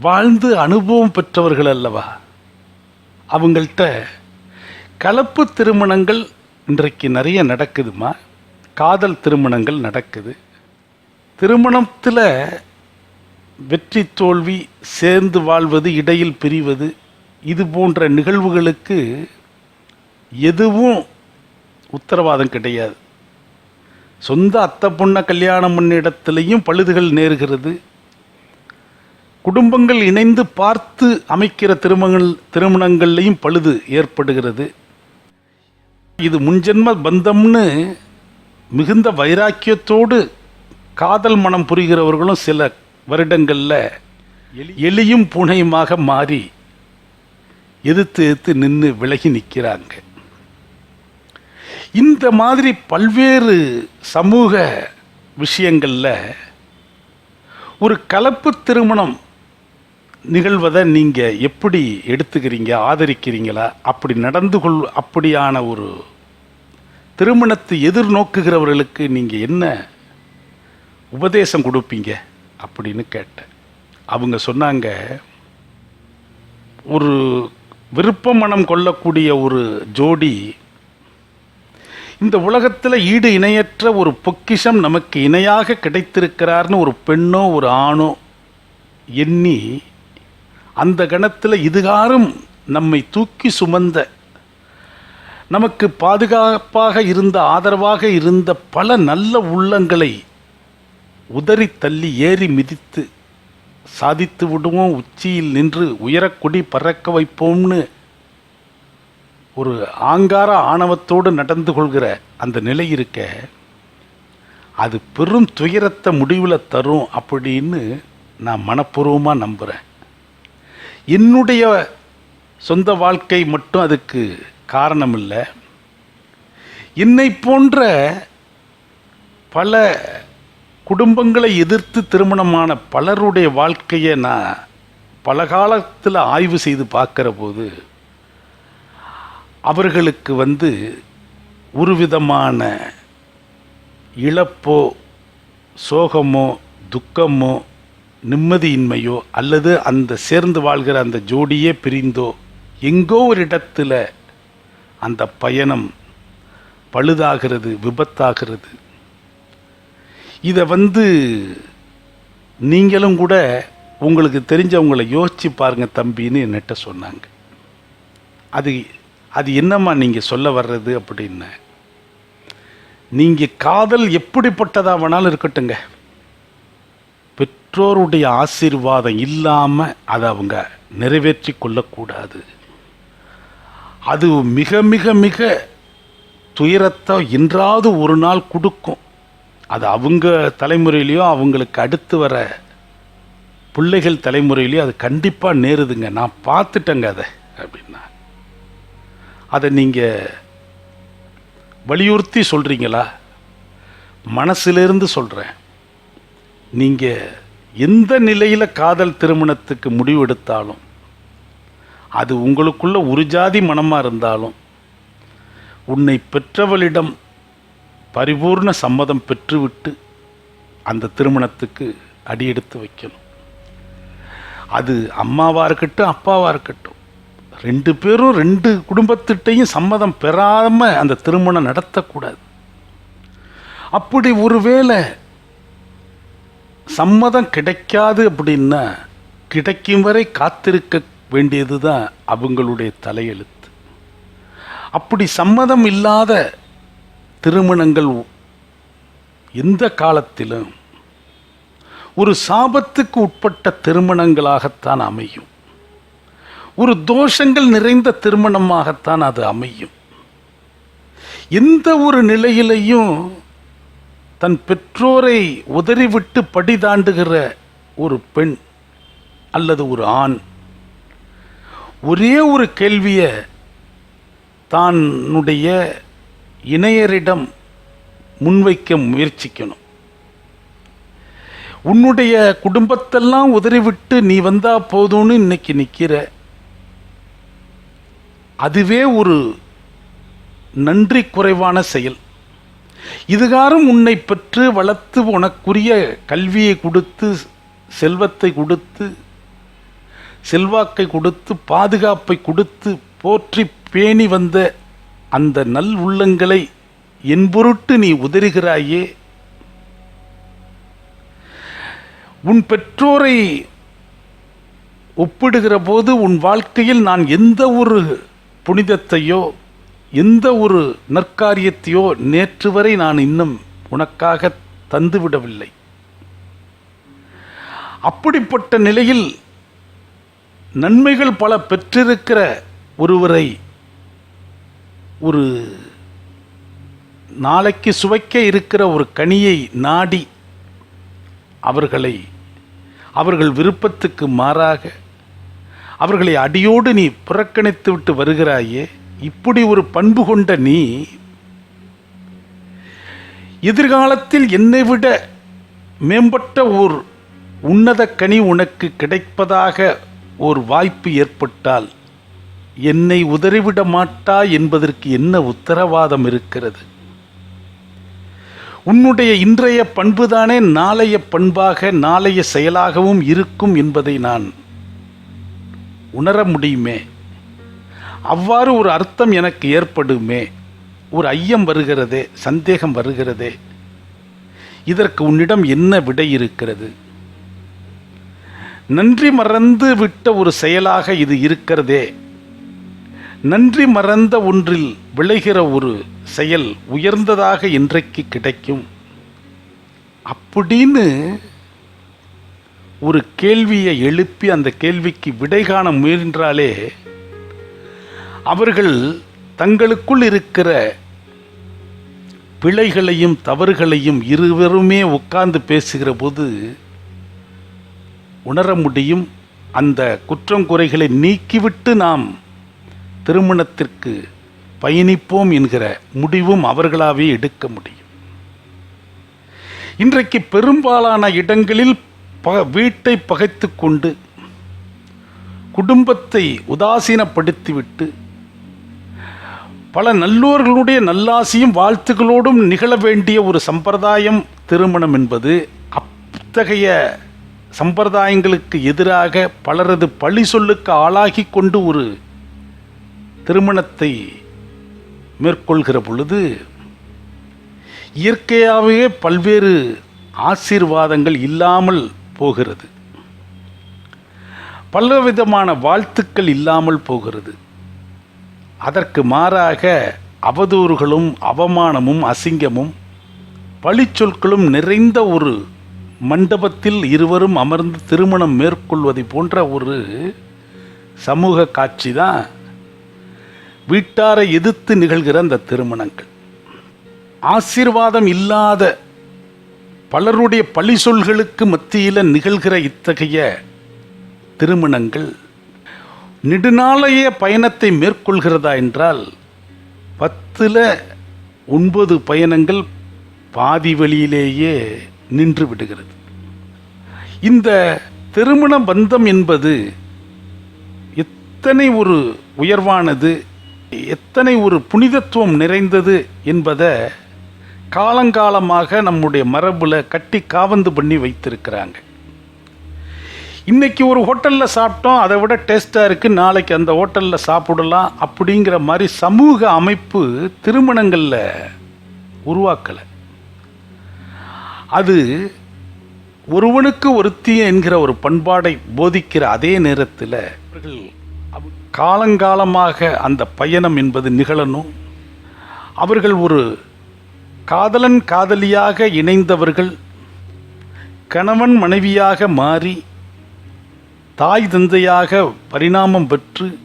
வாழ்ந்து அனுபவம் பெற்றவர்கள் அல்லவா? அவங்கள்ட்ட கலப்பு திருமணங்கள் இன்றைக்கு நிறைய நடக்குதுமா? காதல் திருமணங்கள் நடக்குது. திருமணத்தில் வெற்றி தோல்வி சேர்ந்து வாழ்வது இடையில் பிரிவது இது போன்ற நிகழ்வுகளுக்கு எதுவும் உத்தரவாதம் கிடையாது. சொந்த அத்தை பொண்ணை கல்யாணம் பண்ண இடத்துலையும் பழுதுகள் நேருகிறது. குடும்பங்கள் இணைந்து பார்த்து அமைக்கிற திருமணங்கள் திருமணங்கள்லையும் பழுது ஏற்படுகிறது. இது முன்ஜென்ம பந்தம்னு மிகுந்த வைராக்கியத்தோடு காதல் மனம் புரிகிறவர்களும் சில வருடங்களில் எலியும் பூனையுமாக மாறி எதிர்த்து எதிர்த்து நின்று விலகி நிற்கிறாங்க. இந்த மாதிரி பல்வேறு சமூக விஷயங்களில் ஒரு கலப்பு திருமணம் நிகழ்வதை நீங்கள் எப்படி எடுத்துக்கிறீங்க ஆதரிக்கிறீங்களா? அப்படி நடந்து கொள் அப்படியான ஒரு திருமணத்தை எதிர்நோக்குகிறவர்களுக்கு நீங்கள் என்ன உபதேசம் கொடுப்பீங்க அப்படின்னு கேட்டேன். அவங்க சொன்னாங்க ஒரு விருப்ப மனம் கொள்ளக்கூடிய ஒரு ஜோடி இந்த உலகத்தில் ஈடு இணையற்ற ஒரு பொக்கிஷம் நமக்கு இணையாக கிடைத்திருக்கிறார்னு ஒரு பெண்ணோ ஒரு ஆணோ எண்ணி அந்த கணத்தில் இதுகாரும் நம்மை தூக்கி சுமந்த நமக்கு பாதுகாப்பாக இருந்த ஆதரவாக இருந்த பல நல்ல உள்ளங்களை உதறி தள்ளி ஏறி மிதித்து சாதித்து விடுவோம் உச்சியில் நின்று உயரக்கொடி பறக்க வைப்போம்னு ஒரு ஆங்கார ஆணவத்தோடு நடந்து கொள்கிற அந்த நிலை இருக்க அது பெரும் துயரத்தை முடிவில் தரும் அப்படின்னு நான் மனப்பூர்வமாக நம்புகிறேன் என்னுடைய சொந்த வாழ்க்கை மட்டும் அதுக்கு காரணம் இல்லை என்னை போன்ற பல குடும்பங்களை எதிர்த்து திருமணமான பலருடைய வாழ்க்கையை நான் பல காலத்தில் ஆய்வு செய்து பார்க்குற போது அவர்களுக்கு வந்து ஒரு விதமான இழப்போ சோகமோ துக்கமோ நிம்மதியின்மையோ அல்லது அந்த சேர்ந்து வாழ்கிற அந்த ஜோடியே பிரிந்தோ எங்கோ ஒரு இடத்துல அந்த பயணம் பழுதாகிறது விபத்தாகிறது. இதை வந்து நீங்களும் கூட உங்களுக்கு தெரிஞ்சவங்களை யோசித்து பாருங்கள் தம்பின்னு என்னட்ட சொன்னாங்க. அது அது என்னம்மா நீங்கள் சொல்ல வர்றது அப்படின்னு. நீங்கள் காதல் எப்படிப்பட்டதாக வேணாலும் இருக்கட்டுங்க பெற்றோருடைய ஆசீர்வாதம் இல்லாமல் அதை அவங்க நிறைவேற்றி கொள்ளக்கூடாது. அது மிக மிக மிக துயரத்தை என்றாவது ஒரு நாள் கொடுக்கும். அது அவங்க தலைமுறையிலையோ அவங்களுக்கு அடுத்து வர பிள்ளைகள் தலைமுறையிலையோ அது கண்டிப்பாக நேருதுங்க. நான் பார்த்துட்டேங்க அதை அப்படின்னா. அதை நீங்கள் வலியுறுத்தி சொல்கிறீங்களா மனசிலிருந்து சொல்கிறேன் நீங்கள் எந்த நிலையில் காதல் திருமணத்துக்கு முடிவெடுத்தாலும் அது உங்களுக்குள்ள ஒரு ஜாதி மனமாக இருந்தாலும் உன்னை பெற்றவளிடம் பரிபூர்ண சம்மதம் பெற்றுவிட்டு அந்த திருமணத்துக்கு அடியெடுத்து வைக்கணும். அது அம்மாவாக இருக்கட்டும் அப்பாவாக இருக்கட்டும் ரெண்டு பேரும் ரெண்டு குடும்பத்திட்டையும் சம்மதம் பெறாமல் அந்த திருமணம் நடத்தக்கூடாது. அப்படி ஒருவேளை சம்மதம் கிடைக்காது அப்படின்னா கிடைக்கும் வரை காத்திருக்க வேண்டியது தான் அவங்களுடைய தலையெழுத்து. அப்படி சம்மதம் இல்லாத திருமணங்கள் எந்த காலத்திலும் ஒரு சாபத்துக்கு உட்பட்ட திருமணங்களாகத்தான் அமையும். ஒரு தோஷங்கள் நிறைந்த திருமணமாகத்தான் அது அமையும். எந்த ஒரு நிலையிலையும் தன் பெற்றோரை உதறிவிட்டு படி தாண்டுகிற ஒரு பெண் அல்லது ஒரு ஆண் ஒரே ஒரு கேள்வியை தானுடைய இணையரிடம் முன்வைக்க முயற்சிக்கணும். உன்னுடைய குடும்பத்தெல்லாம் உதறிவிட்டு நீ வந்தா போதும்னு இன்னைக்கு நிற்கிற அதுவே ஒரு நன்றி குறைவான செயல். இதுகாரும் உன்னை பெற்று வளர்த்து உனக்குரிய கல்வியை கொடுத்து செல்வத்தை கொடுத்து செல்வாக்கை கொடுத்து பாதுகாப்பை கொடுத்து போற்றி பேணி வந்த அந்த நல் உள்ளங்களை என் பொருட்டு நீ உதறுகிறாயே. உன் பெற்றோரை ஒப்பிடுகிற போது உன் வாழ்க்கையில் நான் எந்த ஒரு புனிதத்தையோ எந்த ஒரு நற்காரியத்தையோ நேற்று வரை நான் இன்னும் உனக்காக தந்துவிடவில்லை. அப்படிப்பட்ட நிலையில் நன்மைகள் பல பெற்றிருக்கிற ஒருவரை ஒரு நாளைக்கு சுவைக்க இருக்கிற ஒரு கனியை நாடி அவர்களை அவர்கள் விருப்பத்துக்கு மாறாக அவர்களை அடியோடு நீ புறக்கணித்து விட்டு வருகிறாயே இப்படி ஒரு பண்பு கொண்ட நீ எதிர்காலத்தில் என்னை விட மேம்பட்ட ஓர் உன்னத கனி உனக்கு கிடைப்பதாக ஒரு வாய்ப்பு ஏற்பட்டால் என்னை உதறிவிட மாட்டா என்பதற்கு என்ன உத்தரவாதம் இருக்கிறது? உன்னுடைய இன்றைய பண்புதானே நாளைய பண்பாக நாளைய செயலாகவும் இருக்கும் என்பதை நான் உணர முடியுமே? அவ்வாறு ஒரு அர்த்தம் எனக்கு ஏற்படுமே. ஒரு ஐயம் வருகிறதே சந்தேகம் வருகிறதே. இதற்கு உன்னிடம் என்ன விடை இருக்கிறது? நன்றி மறந்து விட்ட ஒரு செயலாக இது இருக்கிறதே. நன்றி மறந்த ஒன்றில் விளைகிற ஒரு செயல் உயர்ந்ததாக இன்றைக்கு கிடைக்கும். அப்படின்னு ஒரு கேள்வியை எழுப்பி அந்த கேள்விக்கு விடை காண முயன்றாலே அவர்கள் தங்களுக்குள் இருக்கிற பிழைகளையும் தவறுகளையும் இருவருமே உட்கார்ந்து பேசுகிற போது உணர முடியும் அந்த குற்றம் குறைகளை நீக்கிவிட்டு நாம் திருமணத்திற்கு பயணிப்போம் என்கிற முடிவும் அவர்களாவே எடுக்க முடியும். இன்றைக்கு பெரும்பாலான இடங்களில் ப வீட்டை பகைத்து கொண்டு குடும்பத்தை உதாசீனப்படுத்திவிட்டு பல நல்லோர்களுடைய நல்லாசியும் வாழ்த்துக்களோடும் நிகழ வேண்டிய ஒரு சம்பிரதாயம் திருமணம் என்பது அத்தகைய சம்பிரதாயங்களுக்கு எதிராக பலரது பழி சொல்லுக்கு ஆளாகி கொண்டு ஒரு திருமணத்தை மேற்கொள்கிற பொழுது இயற்கையாகவே பல்வேறு ஆசீர்வாதங்கள் இல்லாமல் போகிறது. பலவிதமான வாழ்த்துக்கள் இல்லாமல் போகிறது. அதற்கு மாறாக அவதூறுகளும் அவமானமும் அசிங்கமும் பழிச்சொற்களும் நிறைந்த ஒரு மண்டபத்தில் இருவரும் அமர்ந்து திருமணம் மேற்கொள்வதை போன்ற ஒரு சமூக காட்சி தான் வீட்டாரை எதிர்த்து நிகழ்கிற அந்த திருமணங்கள். ஆசீர்வாதம் இல்லாத பலருடைய பழி சொல்களுக்கு மத்தியில் நிகழ்கிற இத்தகைய திருமணங்கள் நெடுநாளைய பயணத்தை மேற்கொள்கிறதா என்றால் பத்தில் ஒன்பது பயணங்கள் பாதி வழியிலேயே நின்று விடுகிறது. இந்த திருமண பந்தம் என்பது எத்தனை ஒரு உயர்வானது எத்தனை ஒரு புனிதத்துவம் நிறைந்தது என்பதை காலங்காலமாக நம்முடைய மரபில் கட்டி காவந்து பண்ணி வைத்திருக்கிறாங்க. இன்னைக்கு ஒரு ஹோட்டலில் சாப்பிட்டோம் அதை விட டேஸ்ட்டாக இருக்குது நாளைக்கு அந்த ஹோட்டலில் சாப்பிடலாம் அப்படிங்கிற மாதிரி சமூக அமைப்பு திருமணங்களில் உருவாக்கலை. அது ஒருவனுக்கு ஒருத்தி என்கிற ஒரு பண்பாடை போதிக்கிற அதே நேரத்தில் அவர்கள் காலங்காலமாக அந்த பயணம் என்பது நிகழணும். அவர்கள் ஒரு காதலன் காதலியாக இணைந்தவர்கள் கணவன் மனைவியாக மாறி தாய் தந்தையாக பரிணாமம் பெற்று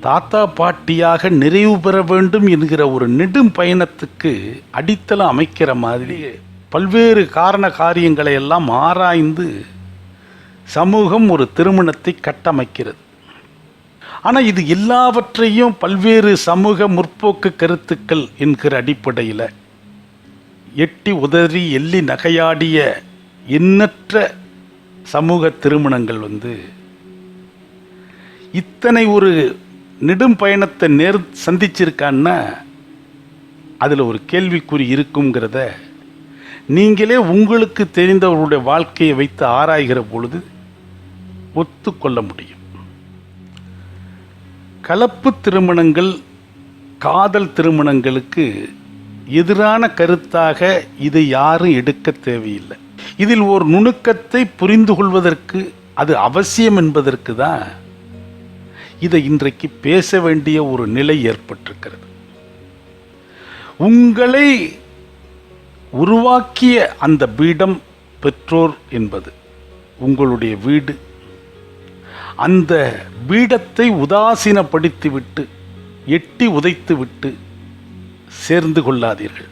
தாத்தா பாட்டியாக நிறைவு பெற வேண்டும் என்கிற ஒரு நெடும் பயணத்துக்கு அடித்தளம் அமைக்கிற மாதிரி பல்வேறு காரண காரியங்களை எல்லாம் ஆராய்ந்து சமூகம் ஒரு திருமணத்தை கட்டமைக்கிறது. ஆனால் இது எல்லாவற்றையும் பல்வேறு சமூக முற்போக்கு கருத்துக்கள் என்கிற அடிப்படையில் எட்டி உதறி எள்ளி நகையாடிய எண்ணற்ற சமூக திருமணங்கள் வந்து இத்தனை ஒரு நெடும் பயணத்தை நேர் சந்திச்சிருக்கான்னா அதில் ஒரு கேள்விக்குறி இருக்குங்கிறத நீங்களே உங்களுக்கு தெரிந்தவர்களுடைய வாழ்க்கையை வைத்து ஆராய்கிற பொழுது ஒத்துக்கொள்ள முடியும். கலப்பு திருமணங்கள் காதல் திருமணங்களுக்கு எதிரான கருத்தாக இதை யாரும் எடுக்க தேவையில்லை. இதில் ஒரு நுணுக்கத்தை புரிந்து கொள்வதற்கு அது அவசியம் என்பதற்கு தான் இதை இன்றைக்கு பேச வேண்டிய ஒரு நிலை ஏற்பட்டிருக்கிறது. உங்களை உருவாக்கிய அந்த பீடம் பெற்றோர் என்பது உங்களுடைய வீடு. அந்த பீடத்தை உதாசீனப்படுத்திவிட்டு எட்டி உதைத்துவிட்டு சேர்ந்து கொள்ளாதீர்கள்.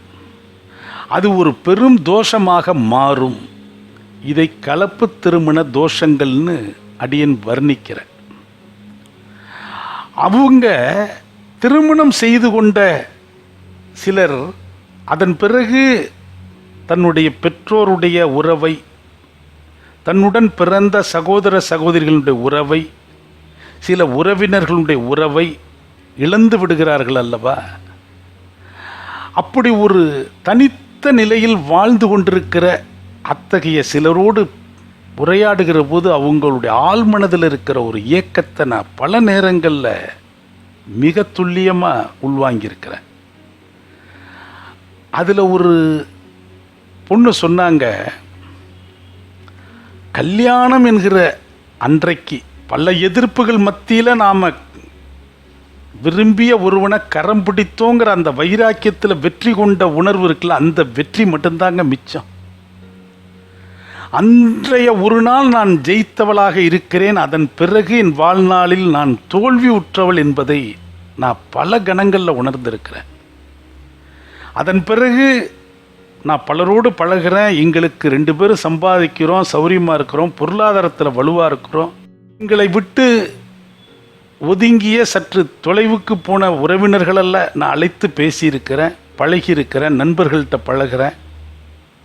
அது ஒரு பெரும் தோஷமாக மாறும். இதை கலப்பு திருமண தோஷங்கள்னு அடியன் வர்ணிக்கிறேன் அவங்க திருமணம் செய்து கொண்ட சிலர் அதன் பிறகு தன்னுடைய பெற்றோருடைய உறவை தன்னுடன் பிறந்த சகோதர சகோதரிகளுடைய உறவை சில உறவினர்களுடைய உறவை இழந்து விடுகிறார்கள் அல்லவா? அப்படி ஒரு தனித்த நிலையில் வாழ்ந்து கொண்டிருக்கிற அத்தகைய சிலரோடு உரையாடுகிற போது அவங்களுடைய ஆழ்மனதில் இருக்கிற ஒரு இயக்கத்தை நான் பல நேரங்களில் மிக துல்லியமாக உள்வாங்கியிருக்கிறேன். அதில் ஒரு பொண்ணு சொன்னாங்க கல்யாணம் என்கிற அன்றைக்கு பல எதிர்ப்புகள் மத்தியில் நாம் விரும்பிய ஒருவனை கரம் பிடித்தோங்கிற அந்த வைராக்கியத்தில் வெற்றி கொண்ட உணர்வு இருக்குல்ல அந்த வெற்றி மட்டும்தாங்க மிச்சம். அன்றைய ஒரு நாள் நான் ஜெயித்தவளாக இருக்கிறேன். அதன் பிறகு என் வாழ்நாளில் நான் தோல்வி உற்றவள் என்பதை நான் பல கணங்களில் உணர்ந்திருக்கிறேன். அதன் பிறகு நான் பலரோடு பழகிறேன். எங்களுக்கு ரெண்டு பேரும் சம்பாதிக்கிறோம் சௌரியமாக இருக்கிறோம் பொருளாதாரத்தில் வலுவாக இருக்கிறோம். எங்களை விட்டு ஒதுங்கிய சற்று தொலைவுக்கு போன உறவினர்களெல்லாம் நான் அழைத்து பேசியிருக்கிறேன் பழகியிருக்கிறேன் நண்பர்கள்ட்ட பழகிறேன்.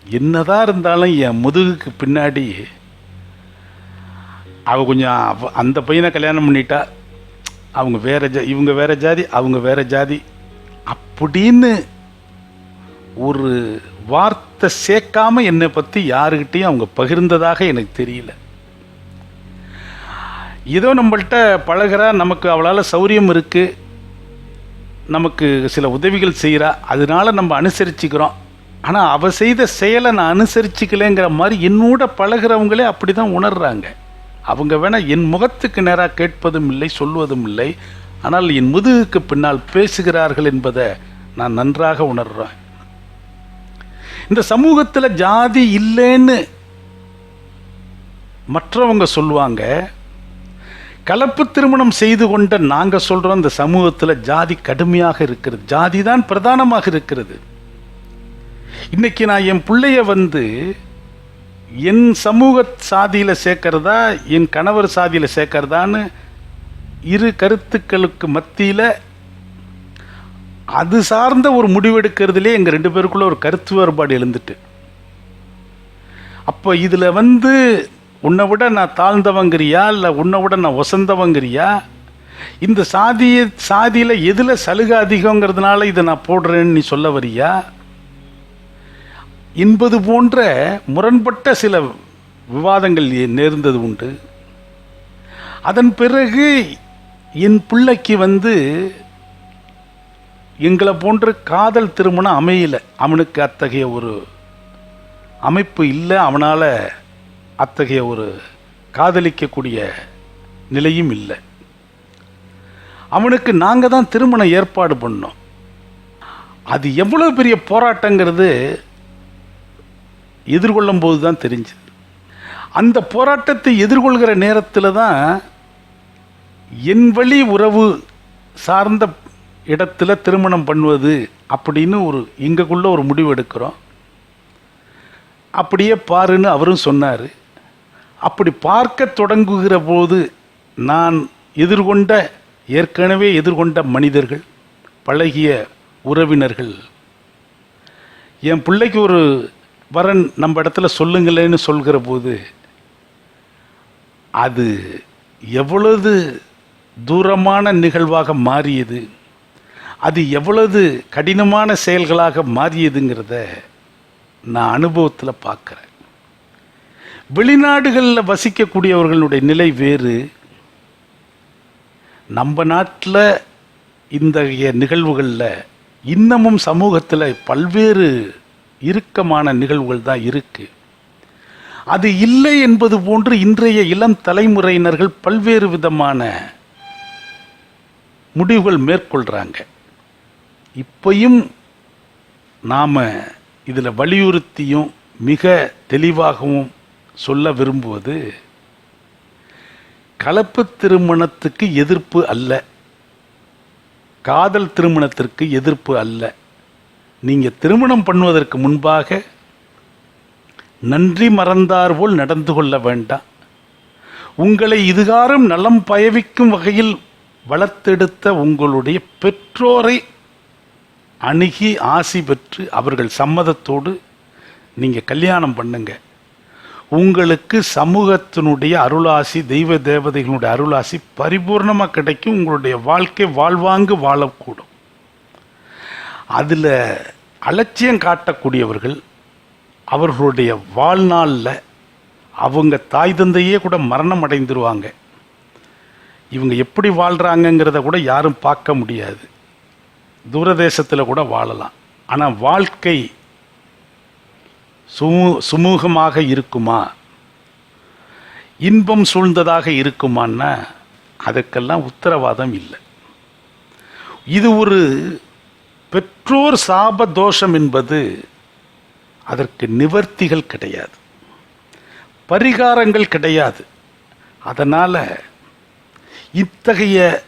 என்னதான் இருந்தாலும் என் முதுகுக்கு பின்னாடி அவள் கொஞ்சம் அவ- அந்த பையனை கல்யாணம் பண்ணிட்டா அவங்க வேற ஜா இவங்க வேற ஜாதி அவங்க வேற ஜாதி. அப்படின்னு ஒரு வார்த்தை சேர்க்காம என்னை பற்றி யாருக்கிட்டையும் அவங்க பகிர்ந்ததாக எனக்கு தெரியல. ஏதோ நம்மள்கிட்ட பழகிறா நமக்கு அவளால் சௌரியம் இருக்குது நமக்கு சில உதவிகள் செய்கிறா அதனால நம்ம அனுசரிச்சுக்கிறோம். ஆனால் அவள் செய்த செயலை நான் அனுசரிச்சுக்கலைங்கிற மாதிரி என்னோட பழகுறவங்களே அப்படி தான் உணர்றாங்க. அவங்க வேணா என் முகத்துக்கு நேராக கேட்பதும் இல்லை சொல்வதும் இல்லை. ஆனால் என் முதுகுக்கு பின்னால் பேசுகிறார்கள் என்பதை நான் நன்றாக உணர்றேன். இந்த சமூகத்தில் ஜாதி இல்லைன்னு மற்றவங்க சொல்லுவாங்க. கலப்பு திருமணம் செய்து கொண்ட நாங்கள் சொல்கிறோம் இந்த சமூகத்தில் ஜாதி கடுமையாக இருக்கிறது. ஜாதி தான் பிரதானமாக இருக்கிறது. இன்னைக்கு நான் என் பிள்ளைய வந்து என் சமூக சாதியில் சேர்க்கறதா என் கணவர் சாதியில் சேர்க்கறதான்னு இரு கருத்துக்களுக்கு மத்தியில் அது சார்ந்த ஒரு முடிவெடுக்கிறதுலே எங்கள் ரெண்டு பேருக்குள்ள ஒரு கருத்து வேறுபாடு எழுந்துட்டு. அப்போ இதில் வந்து உன்னை விட நான் தாழ்ந்தவங்கிறியா இல்லை உன்னை விட நான் ஒசந்தவங்கிறியா? இந்த சாதிய சாதியில் எதில் சலுகை அதிகங்கிறதுனால இதை நான் போடுறேன்னு நீ சொல்ல வரியா? என்பது போன்ற முரண்பட்ட சில விவாதங்கள் நேர்ந்தது உண்டு. அதன் பிறகு என் பிள்ளைக்கு வந்து எங்களை போன்ற காதல் திருமணம் அமையல. அவனுக்கு அத்தகைய ஒரு அமைப்பு இல்லை. அவனால் அத்தகைய ஒரு காதலிக்கக்கூடிய நிலையும் இல்லை. அவனுக்கு நாங்கள் தான் திருமணம் ஏற்பாடு பண்ணோம். அது எவ்வளோ பெரிய போராட்டங்கிறது எதிர்கொள்ளும் போது தான் தெரிஞ்சுது. அந்த போராட்டத்தை எதிர்கொள்கிற நேரத்தில் தான் என் வழி உறவு சார்ந்த இடத்துல திருமணம் பண்ணுவது அப்படின்னு ஒரு எங்களுக்குள்ள ஒரு முடிவு எடுக்கிறோம். அப்படியே பாருன்னு அவரும் சொன்னார். அப்படி பார்க்க தொடங்குகிற போது நான் எதிர்கொண்ட ஏற்கனவே எதிர்கொண்ட மனிதர்கள் பழகிய உறவினர்கள் என் பிள்ளைக்கு ஒரு வரன் நம்ம இடத்துல சொல்லுங்களேன்னு சொல்கிற போது அது எவ்வளவு தூரமான நிகழ்வாக மாறியது அது எவ்வளவு கடினமான செயல்களாக மாறியதுங்கிறத நான் அனுபவத்தில் பார்க்குறேன். வெளிநாடுகளில் வசிக்கக்கூடியவர்களுடைய நிலை வேறு. நம்ம நாட்டில் இந்தகைய நிகழ்வுகளில் இன்னமும் சமூகத்தில் பல்வேறு இறுக்கமான நிகழ்வுகள் தான் இருக்கு. அது இல்லை என்பது போன்று இன்றைய இளம் தலைமுறையினர்கள் பல்வேறு விதமான முடிவுகள் மேற்கொள்கிறாங்க இப்பையும் நாம் இதில் வலியுறுத்தியும் மிக தெளிவாகவும் சொல்ல விரும்புவது கலப்பு திருமணத்துக்கு எதிர்ப்பு அல்ல காதல் திருமணத்திற்கு எதிர்ப்பு அல்ல. நீங்கள் திருமணம் பண்ணுவதற்கு முன்பாக நன்றி மறந்தார் போல் நடந்து கொள்ள வேண்டாம். உங்களை இதுகாரம் நலம் பயவிக்கும் வகையில் வளர்த்தெடுத்த உங்களுடைய பெற்றோரை அணுகி ஆசி பெற்று அவர்கள் சம்மதத்தோடு நீங்கள் கல்யாணம் பண்ணுங்க. உங்களுக்கு சமூகத்தினுடைய அருளாசி தெய்வ தேவதைகளுடைய அருளாசி பரிபூர்ணமாக கிடைக்கும். உங்களுடைய வாழ்க்கை வாழ்வாங்கு வாழக்கூடும். அதில் அலட்சியம் காட்டக்கூடியவர்கள் அவர்களுடைய வாழ்நாளில் அவங்க தாய் தந்தையே கூட மரணம் அடைந்துருவாங்க. இவங்க எப்படி வாழ்கிறாங்கங்கிறத கூட யாரும் பார்க்க முடியாது. தூரதேசத்தில் கூட வாழலாம். ஆனால் வாழ்க்கை சுமூ சுமூகமாக இருக்குமா? இன்பம் சூழ்ந்ததாக இருக்குமான்னா அதுக்கெல்லாம் உத்தரவாதம் இல்லை. இது ஒரு பெற்றோர் சாப தோஷம் என்பது அதற்கு நிவர்த்திகள் கிடையாது. பரிகாரங்கள் கிடையாது. அதனால் இத்தகைய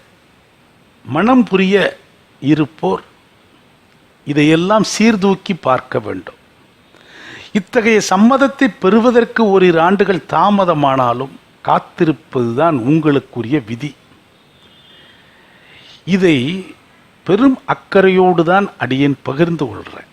மனம் புரிய இருப்போர் இதையெல்லாம் சீர்தூக்கி பார்க்க வேண்டும். இத்தகைய சம்மதத்தை பெறுவதற்கு ஓரிரு ஆண்டுகள் தாமதமானாலும் காத்திருப்பதுதான் உங்களுக்குரிய விதி. இதை பெரும் அக்கறையோடு தான் அடியேன் பகிர்ந்து கொள்கிறேன்